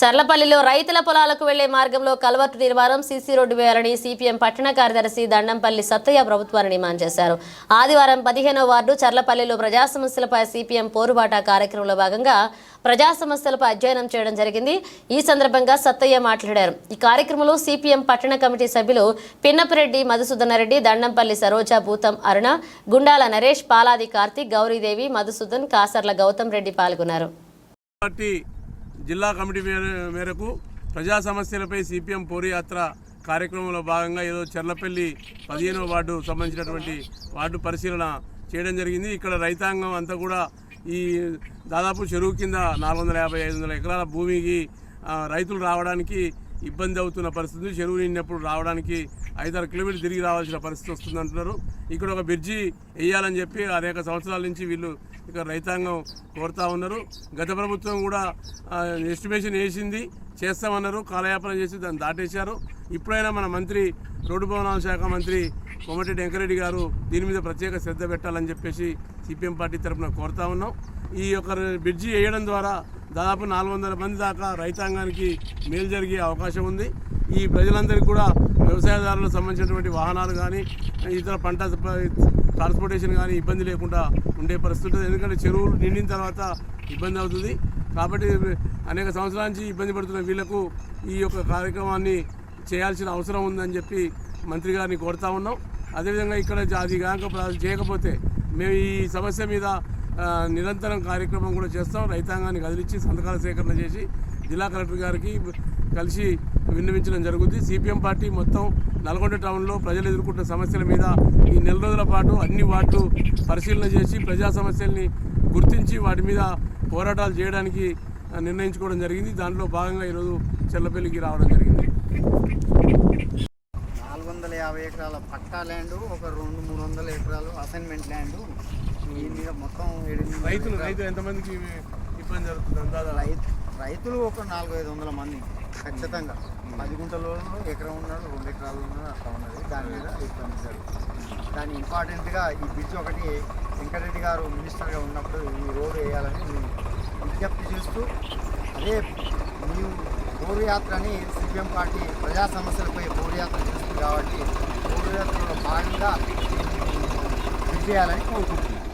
చర్లపల్లిలో రైతుల పొలాలకు వెళ్ళే మార్గంలో కల్వర్టు నిర్మాణం సీసీ రోడ్డు వేయాలని సిపిఎం పట్టణ కార్యదర్శి దండంపల్లి సత్తయ్య ప్రభుత్వాన్ని డిమాండ్ చేశారు. ఆదివారం పదిహేనో వార్డు చర్లపల్లిలో ప్రజా సమస్యలపై సిపిఎం పోరుబాట కార్యక్రమంలో భాగంగా ప్రజా సమస్యలపై అధ్యయనం చేయడం జరిగింది. ఈ సందర్భంగా సత్తయ్య మాట్లాడారు. ఈ కార్యక్రమంలో సిపిఎం పట్టణ కమిటీ సభ్యులు పిన్నపరెడ్డి మధుసూదనరెడ్డి దండంపల్లి సరోజ భూతం అరుణ గుండాల నరేష్ పాలాది కార్తీక్ గౌరీదేవి మధుసూదన్ కాసర్ల గౌతమ్ రెడ్డి పాల్గొన్నారు. జిల్లా కమిటీ మేరకు ప్రజా సమస్యలపై సిపిఎం పోరుయాత్ర కార్యక్రమంలో భాగంగా ఏదో చెర్లపల్లి పదిహేనవ వార్డు సంబంధించినటువంటి వార్డు పరిశీలన చేయడం జరిగింది. ఇక్కడ రైతాంగం అంతా కూడా ఈ దాదాపు చెరువు కింద నాలుగు వందల యాభై ఐదు వందల ఎకరాల భూమికి రైతులు రావడానికి ఇబ్బంది అవుతున్న పరిస్థితి. చెరువు నిండినప్పుడు రావడానికి ఐదారు కిలోమీటర్లు తిరిగి రావాల్సిన పరిస్థితి వస్తుంది అంటున్నారు. ఇక్కడ ఒక బ్రిడ్జి వేయాలని చెప్పి అనేక సంవత్సరాల నుంచి వీళ్ళు ఇక్కడ రైతాంగం కోరుతా ఉన్నారు. గత ప్రభుత్వం కూడా ఎస్టిమేషన్ వేసింది చేస్తామన్నారు కాలయాపన చేసి దాన్ని దాటేశారు. ఇప్పుడైనా మన మంత్రి రోడ్డు భవనాల శాఖ మంత్రి కోమటిరెడ్డి వెంకరెడ్డి గారు దీని మీద ప్రత్యేక శ్రద్ధ పెట్టాలని చెప్పేసి సిపిఎం పార్టీ తరఫున కోరుతా ఉన్నాం. ఈ యొక్క బ్రిడ్జి వేయడం ద్వారా దాదాపు నాలుగు వందల మంది దాకా రైతాంగానికి మేలు జరిగే అవకాశం ఉంది. ఈ ప్రజలందరికీ కూడా వ్యవసాయదారులకు సంబంధించినటువంటి వాహనాలు కానీ ఇతర పంట ట్రాన్స్పోర్టేషన్ కానీ ఇబ్బంది లేకుండా ఉండే పరిస్థితి ఉంటుంది. ఎందుకంటే చెరువులు నిండిన తర్వాత ఇబ్బంది అవుతుంది. కాబట్టి అనేక సంవత్సరాల నుంచి ఇబ్బంది పడుతున్న వీళ్ళకు ఈ యొక్క కార్యక్రమాన్ని చేయాల్సిన అవసరం ఉందని చెప్పి మంత్రి గారిని కోరుతా ఉన్నాం. అదేవిధంగా ఇక్కడ అది కాక చేయకపోతే మేము ఈ సమస్య మీద నిరంతరం కార్యక్రమం కూడా చేస్తాం. రైతాంగాన్ని కదిలించి సంతకాల సేకరణ చేసి జిల్లా కలెక్టర్ గారికి కలిసి విన్నవించడం జరుగుతుంది. సిపిఎం పార్టీ మొత్తం నల్గొండ టౌన్లో ప్రజలు ఎదుర్కొంటున్న సమస్యల మీద ఈ నెల రోజుల పాటు అన్ని వార్డు పరిశీలన చేసి ప్రజా సమస్యల్ని గుర్తించి వాటి మీద పోరాటాలు చేయడానికి నిర్ణయించుకోవడం జరిగింది. దాంట్లో భాగంగా ఈరోజు చెల్లపల్లికి రావడం జరిగింది. నాలుగు వందల యాభై ఎకరాల పట్టా ల్యాండ్ ఒక రెండు మూడు వందల ఎకరాలు అసైన్మెంట్ ల్యాండ్. మొత్తం రైతులు. రైతు ఎంతమందికి ఇబ్బంది జరుగుతుంది అందాదా? రైతు రైతులు ఒక నాలుగు ఐదు వందల మంది ఖచ్చితంగా. పది గుంటలు ఎకరం ఉన్నాడు రెండు ఎకరాలు ఉన్నాడు అట్లా ఉన్నది. దాని మీద ఇబ్బంది జరుగుతుంది. దాని ఇంపార్టెంట్గా ఈ బ్రిడ్జ్ ఒకటి వెంకటరెడ్డి గారు మినిస్టర్గా ఉన్నప్పుడు ఈ రోడ్డు వేయాలని మేము విజ్ఞప్తి చేస్తూ అదే మేము పౌరయాత్రని సిపిఎం పార్టీ ప్రజా సమస్యలపై పౌరయాత్ర చేస్తుంది కాబట్టి పౌరయాత్రలో భాగంగా బ్రిడ్జ్ చేయాలని కోరుకుంటున్నాం.